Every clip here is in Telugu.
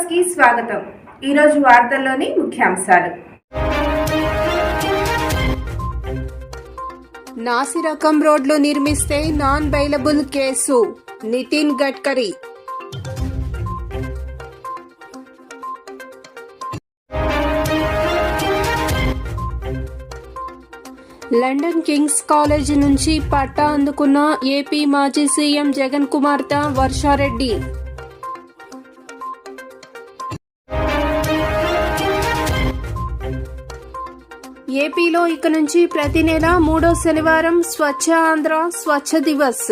న్యూస్కి స్వాగతం. ఈరోజు వార్తల్లోని ముఖ్యాంశాలు. నాసిరకం రోడ్లు నిర్మిస్తే non bailable case. Nitin Gadkari. London kings college నుంచి పట్టా అందుకున్న ఏపీ మాజీ సీఎం జగన్ కుమార్తె వర్షారెడ్డి. ఏపీలో ఇక నుంచి ప్రతి నెల మూడో శనివారం స్వచ్ఛ ఆంధ్ర స్వచ్ఛ దివస్.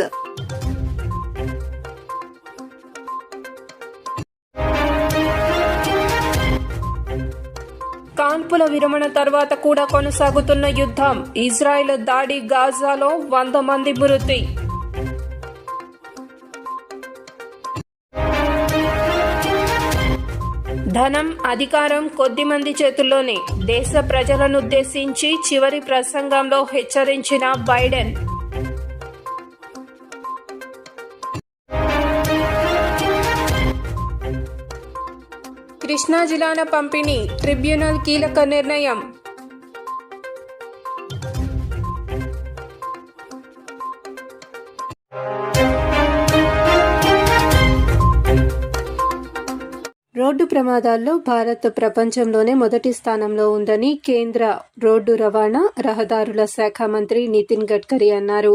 కాన్పుల విరమణ తర్వాత కూడా కొనసాగుతున్న యుద్ధం. ఇజ్రాయెల్ దాడి గాజాలో వంద మంది మృతి. ధనం అధికారం కొద్దిమంది చేతుల్లోనే దేశ ప్రజలనుద్దేశించి చివరి ప్రసంగంలో హెచ్చరించిన బైడెన్. కృష్ణా జిల్లాన పంపిణీ ట్రిబ్యునల్ కీలక నిర్ణయం. రోడ్డు ప్రమాదాల్లో భారత్ ప్రపంచంలోనే మొదటి స్థానంలో ఉందని కేంద్ర రోడ్డు రవాణా రహదారుల శాఖ మంత్రి నితిన్ గడ్కరీ అన్నారు.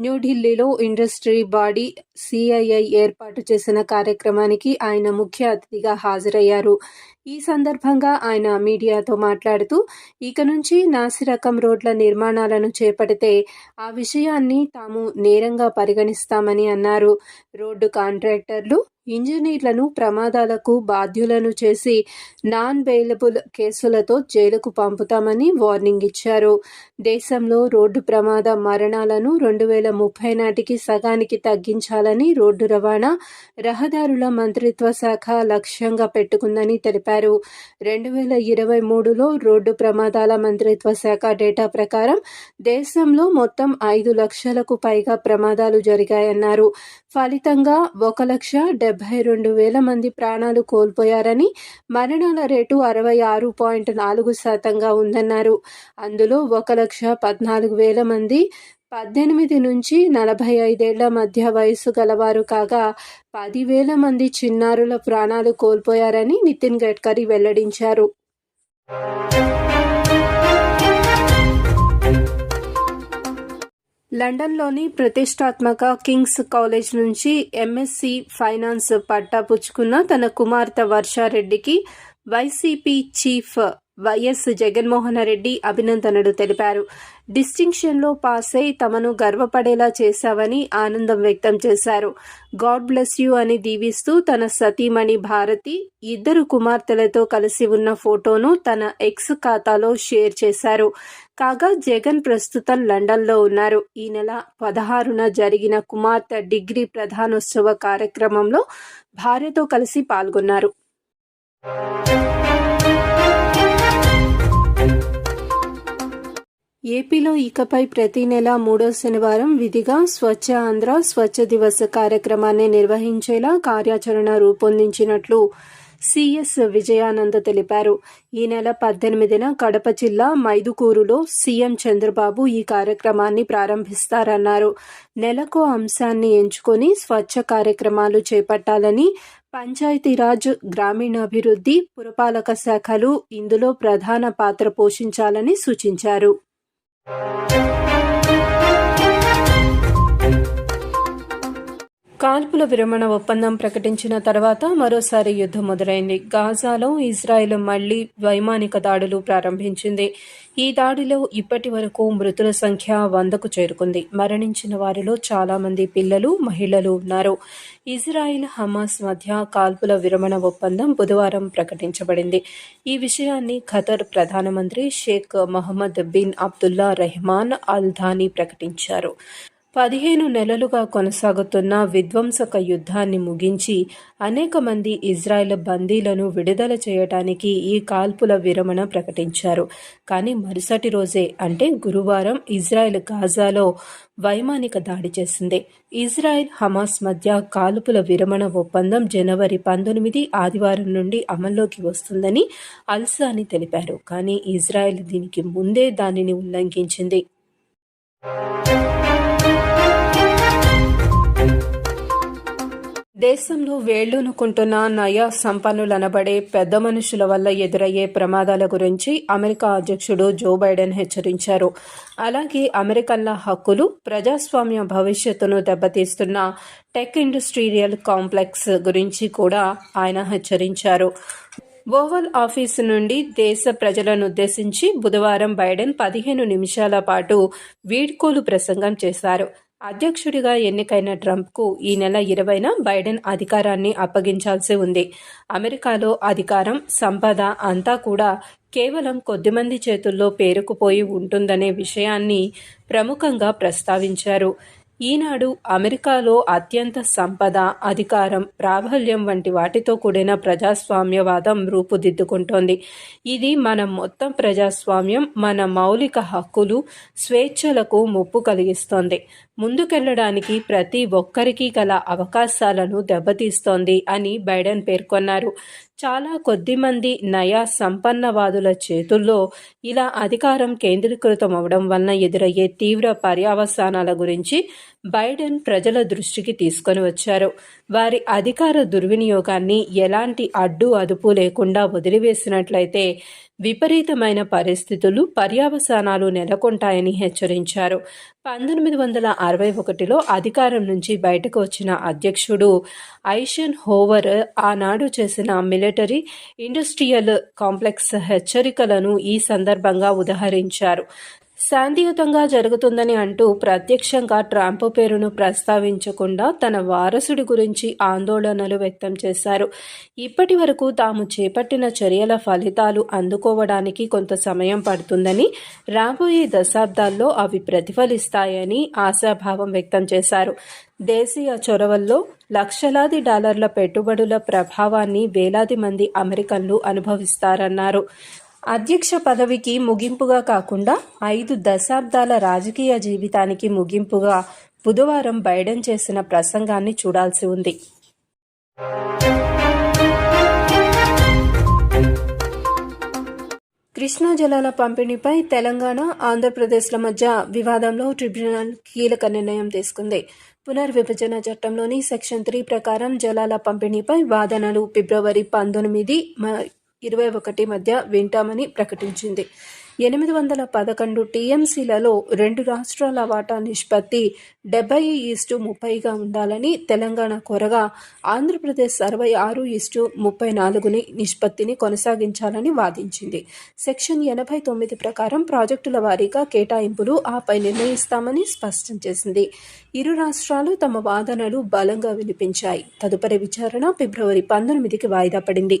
న్యూఢిల్లీలో ఇండస్ట్రీ బాడీ సిఐఐ ఏర్పాటు చేసిన కార్యక్రమానికి ఆయన ముఖ్య అతిథిగా హాజరయ్యారు. ఈ సందర్భంగా ఆయన మీడియాతో మాట్లాడుతూ ఇక నుంచి నాసిరకం రోడ్ల నిర్మాణాలను చేపడితే ఆ విషయాన్ని తాము నేరంగా పరిగణిస్తామని అన్నారు. రోడ్డు కాంట్రాక్టర్లు ఇంజనీర్లను ప్రమాదాలకు బాధ్యులను చేసి నాన్ బెయిలబుల్ కేసులతో జైలుకు పంపుతామని వార్నింగ్ ఇచ్చారు. దేశంలో రోడ్డు ప్రమాద మరణాలను రెండు వేల ముప్పై నాటికి సగానికి తగ్గించాలని రోడ్డు రవాణా రహదారుల మంత్రిత్వ శాఖ లక్ష్యంగా పెట్టుకుందని తెలిపారు. రెండు వేల ఇరవై మూడులో రోడ్డు ప్రమాదాల మంత్రిత్వ శాఖ డేటా ప్రకారం దేశంలో మొత్తం ఐదు లక్షలకు పైగా ప్రమాదాలు జరిగాయన్నారు. ఫలితంగా ఒక లక్ష డెబ్బై రెండు వేల మంది ప్రాణాలు కోల్పోయారని మరణాల రేటు అరవై ఆరు పాయింట్ నాలుగు శాతంగా ఉందన్నారు. అందులో ఒక లక్ష పద్నాలుగు వేల మంది పద్దెనిమిది నుంచి నలభై ఐదేళ్ళ మధ్య వయసు గలవారు కాగా పదివేల మంది చిన్నారుల ప్రాణాలు కోల్పోయారని నితిన్ గడ్కరీ వెల్లడించారు. లండన్లోని ప్రతిష్టాత్మక కింగ్స్ కాలేజ్ నుంచి ఎంఎస్సి ఫైనాన్స్ పట్టా పుచ్చుకున్న తన కుమార్తె వర్షారెడ్డికి YCP chief YS Jaganmohan Reddy అభినందనలు తెలిపారు. డిస్టింక్షన్లో పాస్ అయి తమను గర్వపడేలా చేశావని ఆనందం వ్యక్తం చేశారు. గాడ్ బ్లెస్ యూ అని దీవిస్తూ తన సతీమణి భారతి ఇద్దరు కుమార్తెలతో కలిసి ఉన్న ఫోటోను తన ఎక్స్ ఖాతాలో షేర్ చేశారు. కాగా జగన్ ప్రస్తుతం లండన్లో ఉన్నారు. ఈ నెల పదహారున జరిగిన కుమార్తె డిగ్రీ ప్రధానోత్సవ కార్యక్రమంలో భార్యతో కలిసి పాల్గొన్నారు. ఏపీలో ఇకపై ప్రతి నెల మూడో శనివారం విధిగా స్వచ్ఛ ఆంధ్ర స్వచ్ఛ దివస్ కార్యక్రమాన్ని నిర్వహించేలా కార్యాచరణ రూపొందించినట్లు సిఎస్ విజయానంద్ తెలిపారు. ఈ నెల పద్దెనిమిదిన కడప జిల్లా మైదుకూరులో సీఎం చంద్రబాబు ఈ కార్యక్రమాన్ని ప్రారంభిస్తారన్నారు. నెలకు అంశాన్ని ఎంచుకొని స్వచ్ఛ కార్యక్రమాలు చేపట్టాలని పంచాయతీరాజ్ గ్రామీణాభివృద్ధి పురపాలక శాఖలు ఇందులో ప్రధాన పాత్ర పోషించాలని సూచించారు. you కాల్పుల విరమణ ఒప్పందం ప్రకటించిన తర్వాత మరోసారి యుద్ధం మొదలైంది. గాజాలో ఇజ్రాయెల్ మళ్ళీ వైమానిక దాడులు ప్రారంభించింది. ఈ దాడిలో ఇప్పటి వరకు మృతుల సంఖ్య వందకు చేరుకుంది. మరణించిన వారిలో చాలా మంది పిల్లలు మహిళలు ఉన్నారు. ఇజ్రాయిల్ హమాస్ మధ్య కాల్పుల విరమణ ఒప్పందం బుధవారం ప్రకటించబడింది. ఈ విషయాన్ని ఖతర్ ప్రధానమంత్రి Sheikh Mohammed bin Abdullah Rahman Al Thani ప్రకటించారు. పదిహేను నెలలుగా కొనసాగుతున్న విధ్వంసక యుద్ధాన్ని ముగించి అనేక మంది ఇజ్రాయెల్ బందీలను విడుదల చేయటానికి ఈ కాల్పుల విరమణ ప్రకటించారు. కానీ మరుసటి రోజే అంటే గురువారం ఇజ్రాయెల్ గాజాలో వైమానిక దాడి చేసింది. ఇజ్రాయెల్ హమాస్ మధ్య కాల్పుల విరమణ ఒప్పందం జనవరి పంతొమ్మిది ఆదివారం నుండి అమల్లోకి వస్తుందని అల్సాని తెలిపారు. కానీ ఇజ్రాయెల్ దీనికి ముందే దానిని ఉల్లంఘించింది. దేశంలో వేళ్ళూనుకుంటున్న నయా సంపన్నులనబడే పెద్ద మనుషుల వల్ల ఎదురయ్యే ప్రమాదాల గురించి అమెరికా అధ్యక్షుడు జో బైడెన్ హెచ్చరించారు. అలాగే అమెరికన్ల హక్కులు ప్రజాస్వామ్య భవిష్యత్తును దెబ్బతీస్తున్న టెక్ ఇండస్ట్రీరియల్ కాంప్లెక్స్ గురించి కూడా ఆయన హెచ్చరించారు. ఓవల్ ఆఫీసు నుండి దేశ ప్రజలను ఉద్దేశించి బుధవారం బైడెన్ పదిహేను నిమిషాల పాటు వీడ్కోలు ప్రసంగం చేశారు. అధ్యక్షుడిగా ఎన్నికైన ట్రంప్కు ఈ నెల ఇరవైన బైడెన్ అధికారాన్ని అప్పగించాల్సి ఉంది. అమెరికాలో అధికారం సంపద అంతా కూడా కేవలం కొద్దిమంది చేతుల్లో పేరుకుపోయి ఉంటుందనే విషయాన్ని ప్రముఖంగా ప్రస్తావించారు. ఈనాడు అమెరికాలో అత్యంత సంపద అధికారం ప్రాబల్యం వంటి వాటితో కూడిన ప్రజాస్వామ్యవాదం రూపుదిద్దుకుంటోంది. ఇది మన మొత్తం ప్రజాస్వామ్యం మన మౌలిక హక్కులు స్వేచ్ఛలకు ముప్పు కలిగిస్తోంది. ముందుకెళ్ళడానికి ప్రతి ఒక్కరికి గల అవకాశాలను దెబ్బతీస్తోంది అని బైడెన్ పేర్కొన్నారు. చాలా కొద్ది మంది నయా సంపన్నవాదుల చేతుల్లో ఇలా అధికారం కేంద్రీకృతం అవడం వలన ఎదురయ్యే తీవ్ర పర్యావసానాల గురించి బైడెన్ ప్రజల దృష్టికి తీసుకొని వచ్చారు. వారి అధికార దుర్వినియోగాన్ని ఎలాంటి అడ్డు అదుపు లేకుండా వదిలివేసినట్లయితే విపరీతమైన పరిస్థితులు పర్యావసానాలు నెలకొంటాయని హెచ్చరించారు. పంతొమ్మిది వందల అరవై ఒకటిలో అధికారం నుంచి బయటకు వచ్చిన అధ్యక్షుడు ఐషన్ హోవర్ ఆనాడు చేసిన మిలిటరీ ఇండస్ట్రియల్ కాంప్లెక్స్ హెచ్చరికలను ఈ సందర్భంగా ఉదహరించారు. శాంతియుతంగా జరుగుతుందని అంటూ ప్రత్యక్షంగా ట్రంప్ పేరును ప్రస్తావించకుండా తన వారసుడి గురించి ఆందోళనలు వ్యక్తం చేశారు. ఇప్పటి వరకు తాము చేపట్టిన చర్యల ఫలితాలు అందుకోవడానికి కొంత సమయం పడుతుందని రాబోయే దశాబ్దాల్లో అవి ప్రతిఫలిస్తాయని ఆశాభావం వ్యక్తం చేశారు. దేశీయ చొరవల్లో లక్షలాది డాలర్ల పెట్టుబడుల ప్రభావాన్ని వేలాది మంది అమెరికన్లు అనుభవిస్తారన్నారు. అధ్యక్ష పదవికి ముగింపుగా కాకుండా ఐదు దశాబ్దాల రాజకీయ జీవితానికి ముగింపుగా బుధవారం బైడెన్ చేసిన ప్రసంగాన్ని చూడాల్సి ఉంది. కృష్ణా జలాల పంపిణీపై తెలంగాణ ఆంధ్రప్రదేశ్ల మధ్య వివాదంలో ట్రిబ్యునల్ కీలక నిర్ణయం తీసుకుంది. పునర్విభజన చట్టంలోని సెక్షన్ త్రీ ప్రకారం జలాల పంపిణీపై వాదనలు ఫిబ్రవరి పంతొమ్మిది ఇరవై ఒకటి మధ్య వింటామని ప్రకటించింది. ఎనిమిది వందల పదకొండు టీఎంసీలలో రెండు రాష్ట్రాల వాటా నిష్పత్తి డెబ్బై ఈస్టు ముప్పైగా ఉండాలని తెలంగాణ కోరగా ఆంధ్రప్రదేశ్ అరవై ఆరు ఈస్టు ముప్పై నాలుగుని నిష్పత్తిని కొనసాగించాలని వాదించింది. సెక్షన్ ఎనభై తొమ్మిది ప్రకారం ప్రాజెక్టుల వారీగా కేటాయింపులు ఆపై నిర్ణయిస్తామని స్పష్టం చేసింది. ఇరు రాష్ట్రాలు తమ వాదనలు బలంగా వినిపించాయి. తదుపరి విచారణ ఫిబ్రవరి పంతొమ్మిదికి వాయిదా పడింది.